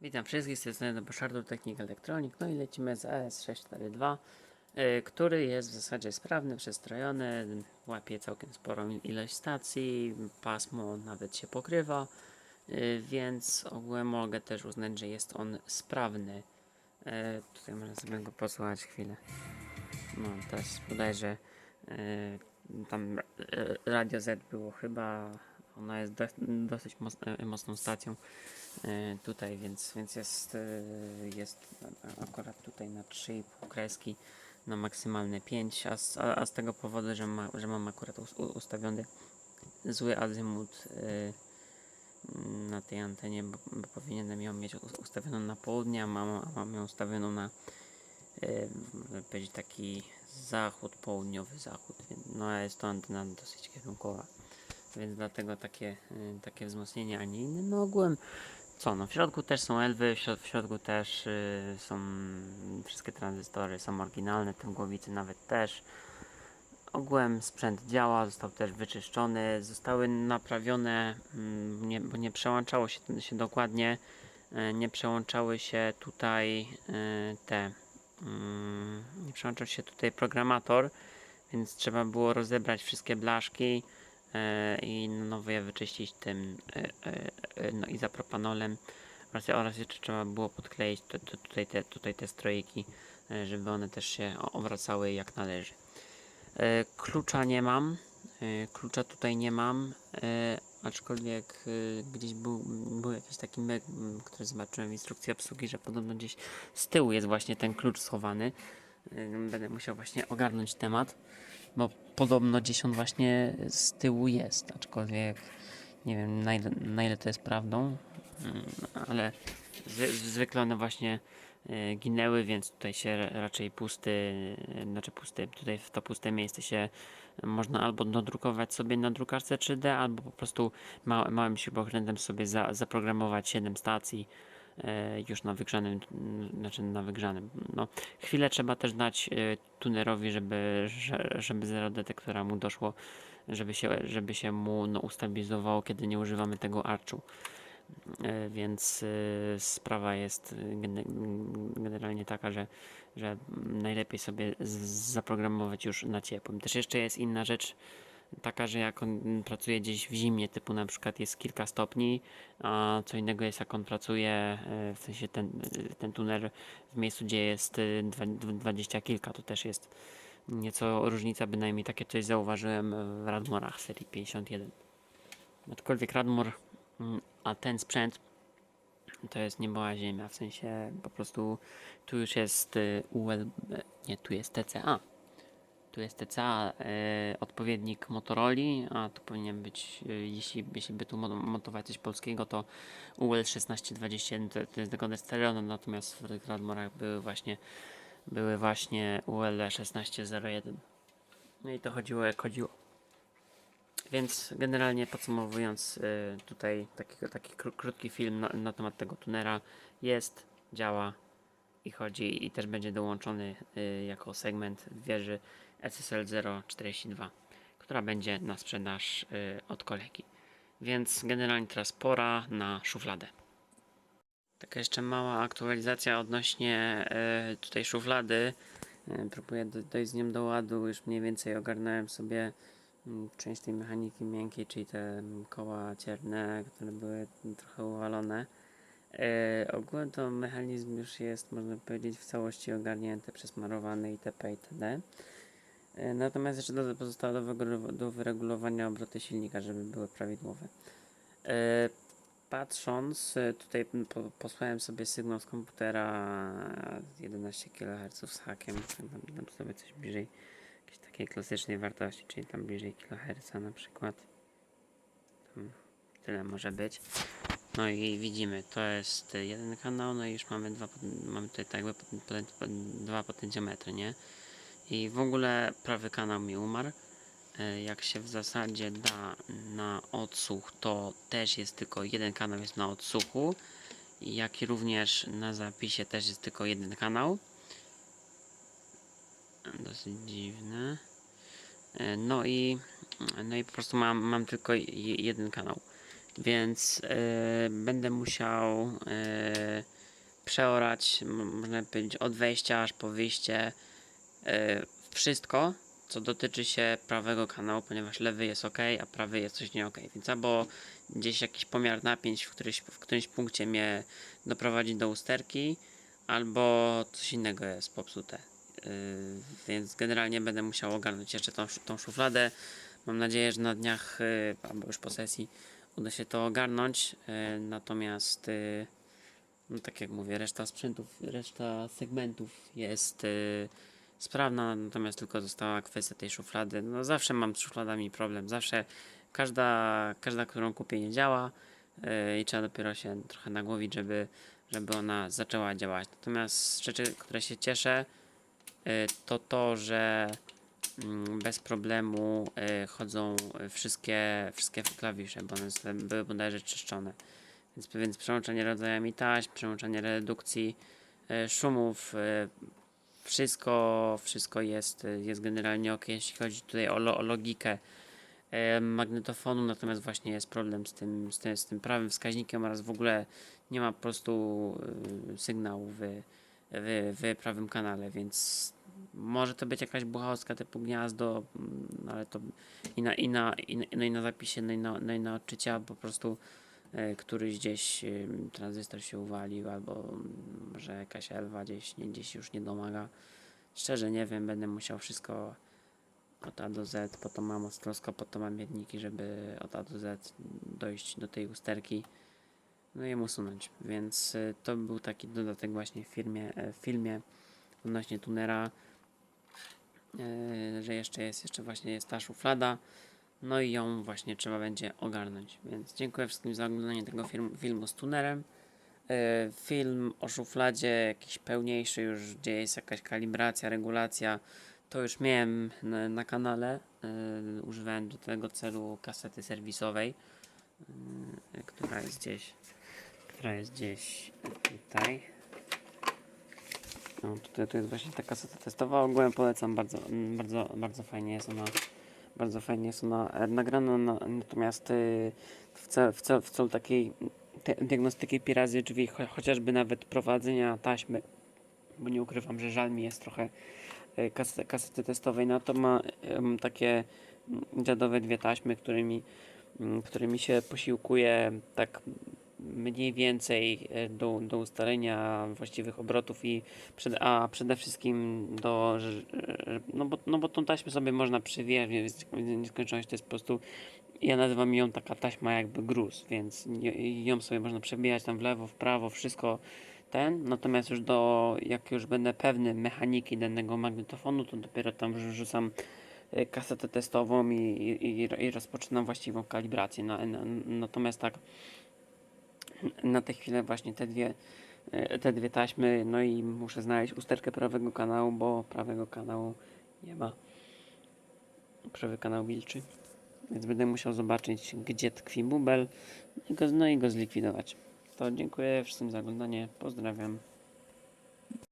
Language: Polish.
Witam wszystkich z tej strony Baszardu Technik Elektronik, no i lecimy z AS642, y, który jest w zasadzie sprawny, przestrojony, łapie całkiem sporą ilość stacji, pasmo nawet się pokrywa, y, więc ogółem mogę też uznać, że jest on sprawny. Y, Tutaj można sobie go posłuchać chwilę. No jest bodajże tam Radio Z było chyba, ona jest do, dosyć mocno, mocną stacją e, tutaj, więc, więc jest, e, jest akurat tutaj na 3,5 kreski na maksymalne 5, a z, a, z tego powodu, że, ma, że mam akurat ustawiony zły azymut e, na tej antenie, bo, bo powinienem ją mieć us- ustawioną na południe, a mam, a mam ją ustawioną na e, powiedzieć taki zachód, południowy zachód, no a jest to antena dosyć kierunkowa więc dlatego takie, y, takie wzmocnienie, a nie inne. No ogółem, co no, w środku też są elwy, w, środ- w środku też y, są wszystkie tranzystory, są oryginalne, te głowice nawet też. Ogółem sprzęt działa, został też wyczyszczony, zostały naprawione, mm, nie, bo nie przełączało się, się dokładnie, e, nie przełączały się tutaj te, mm, nie przełączał się tutaj programator, więc trzeba było rozebrać wszystkie blaszki i na nowo je wyczyścić tym e, e, e, no, izopropanolem oraz, oraz jeszcze trzeba było podkleić to, to, tutaj, te, tutaj te strojki, e, żeby one też się obracały jak należy. E, klucza nie mam. E, klucza tutaj nie mam. E, aczkolwiek e, gdzieś był, był jakiś taki meg, który zobaczyłem w instrukcji obsługi, że podobno gdzieś z tyłu jest właśnie ten klucz schowany. E, będę musiał właśnie ogarnąć temat, bo podobno gdzieś on właśnie z tyłu jest, aczkolwiek nie wiem na ile, na ile to jest prawdą, mm, ale zwy- zwykle one właśnie e, ginęły, więc tutaj się ra- raczej pusty, e, znaczy pusty, tutaj w to puste miejsce się można albo dodrukować sobie na drukarce 3D, albo po prostu ma, małym śrubokrętem sobie za, zaprogramować 7 stacji już na wygrzanym, znaczy na wygrzanym. No, chwilę trzeba też dać e, tunerowi, żeby, że- żeby zero detektora mu doszło, żeby się, żeby się mu no, ustabilizowało, kiedy nie używamy tego arczu. E, Więc e, sprawa jest e, gene- generalnie taka, że, że najlepiej sobie zaprogramować już na ciepłym. Też jeszcze jest inna rzecz, taka, że jak on pracuje gdzieś w zimnie, typu na przykład jest kilka stopni, a co innego jest jak on pracuje, e, w sensie ten, ten tuner w miejscu, gdzie jest e, dwa- dwa- dwadzieścia kilka, to też jest nieco różnica, bynajmniej takie coś zauważyłem w Radmorach serii 51. Aczkolwiek Radmor, mm, a ten sprzęt to jest nieboła ziemia, w sensie po prostu tu już jest UL, e, nie, tu jest TCA. Tu jest TCA, e, odpowiednik Motorola, a tu powinien być, e, jeśli, jeśli by tu mo- montować coś polskiego, to UL 1621 to, to jest dekoder stereo, no, natomiast w tych Radmorach były właśnie, były właśnie UL 1601. No i to chodziło jak chodziło. Więc generalnie podsumowując, y, tutaj taki, taki kró- krótki film na, na temat tego tunera jest, działa i chodzi i też będzie dołączony y, jako segment wieży SSL 042, która będzie na sprzedaż y, od kolegi. Więc generalnie teraz pora na szufladę. Taka jeszcze mała aktualizacja odnośnie y, tutaj szuflady. Y, próbuję do, dojść z nią do ładu, już mniej więcej ogarnąłem sobie mm, część tej mechaniki miękkiej, czyli te mm, koła cierne, które były trochę uwalone. E, ogółem to mechanizm już jest, można powiedzieć, w całości ogarnięty, przesmarowany itp. itd. E, natomiast jeszcze do, pozostało do, do wyregulowania obroty silnika, żeby były prawidłowe. E, patrząc, e, tutaj posłałem sobie sygnał z komputera 11 kHz z hakiem, dam, sobie coś bliżej jakiejś takiej klasycznej wartości, czyli tam bliżej kHz na przykład. Tam tyle może być. No i widzimy, to jest jeden kanał, no i już mamy dwa, mamy tutaj tak jakby dwa potencjometry, nie? I w ogóle prawy kanał mi umarł. E, Jak się w zasadzie da na odsłuch, to też jest tylko jeden kanał jest na odsłuchu. Jak i również na zapisie też jest tylko jeden kanał. Dosyć dziwne. E, No i, no i po prostu mam, mam tylko je- jeden kanał. Więc e, będę musiał e, przeorać, można powiedzieć, od wejścia aż po wyjście wszystko, co dotyczy się prawego kanału, ponieważ lewy jest ok, a prawy jest coś nie ok. Więc albo gdzieś jakiś pomiar napięć w, którymś, w którymś punkcie mnie doprowadzi do usterki, albo coś innego jest popsute. Yy, więc generalnie będę musiał ogarnąć jeszcze tą, tą szufladę. Mam nadzieję, że na dniach, yy, albo już po sesji, uda się to ogarnąć. Natomiast, no tak jak mówię, reszta sprzętów, reszta segmentów jest sprawna, natomiast tylko została kwestia tej szuflady. No zawsze mam z szufladami problem, zawsze każda, każda którą kupię nie działa yy, i trzeba dopiero się trochę nagłowić, żeby, żeby ona zaczęła działać. Natomiast rzeczy, które się cieszę, yy, to to, że mm, bez problemu yy, chodzą wszystkie, wszystkie klawisze, bo one były bodajże czyszczone. Więc, więc przełączanie rodzajami taśm, przełączanie redukcji yy, szumów, yy, wszystko, wszystko jest, jest generalnie ok, jeśli chodzi tutaj o, o logikę e, magnetofonu, natomiast właśnie jest problem z tym, z tym, z tym prawym wskaźnikiem oraz w ogóle nie ma po prostu y, sygnału w, w, w prawym kanale, więc może to być jakaś buchałska typu gniazdo, mm, ale to i na, i na, i na, no i na zapisie, no i na, no i na odczycia po prostu któryś gdzieś tranzystor się uwalił, albo mm, może jakaś elwa gdzieś, nie, gdzieś już nie domaga. Szczerze nie wiem, będę musiał wszystko od A do Z, po to mam ostroskop, po to mam miedniki, żeby od A do Z dojść do tej usterki, no i ją usunąć. Więc y, to był taki dodatek właśnie w firmie, e, w filmie odnośnie tunera, e, że jeszcze jest, jeszcze właśnie jest ta szuflada, no i ją właśnie trzeba będzie ogarnąć. Więc dziękuję wszystkim za oglądanie tego film, filmu z tunerem. E, Film o szufladzie, jakiś pełniejszy już, gdzie jest jakaś kalibracja, regulacja, to już miałem na, na kanale. E, Używałem do tego celu kasety serwisowej, e, która jest gdzieś, która jest gdzieś tutaj. No, tutaj to jest właśnie ta kaseta testowa. Ogółem polecam, bardzo, bardzo, bardzo fajnie jest ona. Bardzo fajnie ona e, na, natomiast y, w, cel, w, cel, w celu takiej diagnostyki pirazji, czyli cho, chociażby nawet prowadzenia taśmy, bo nie ukrywam, że żal mi jest trochę e, kasety, kasety testowej, no to ma takie mm, dziadowe dwie taśmy, którymi, mm, którymi się posiłkuje tak mniej więcej e, do, do ustalenia właściwych obrotów i przed, a przede wszystkim do, że- no bo, no bo tą taśmę sobie można przywijać, więc nieskończoność to jest po prostu ja nazywam ją taka taśma jakby gruz, więc ją sobie można przebijać tam w lewo, w prawo, wszystko ten, natomiast już do, jak już będę pewny mechaniki danego magnetofonu, to dopiero tam wrzucam e, kasetę testową i, i, i, rozpoczynam właściwą kalibrację. Na, natomiast tak na tę chwilę właśnie te dwie, e, te dwie taśmy, no i muszę znaleźć usterkę prawego kanału, bo prawego kanału nie ma. Prawy kanał milczy. Więc będę musiał zobaczyć, gdzie tkwi bubel, no i go, no i go zlikwidować. To dziękuję wszystkim za oglądanie. Pozdrawiam.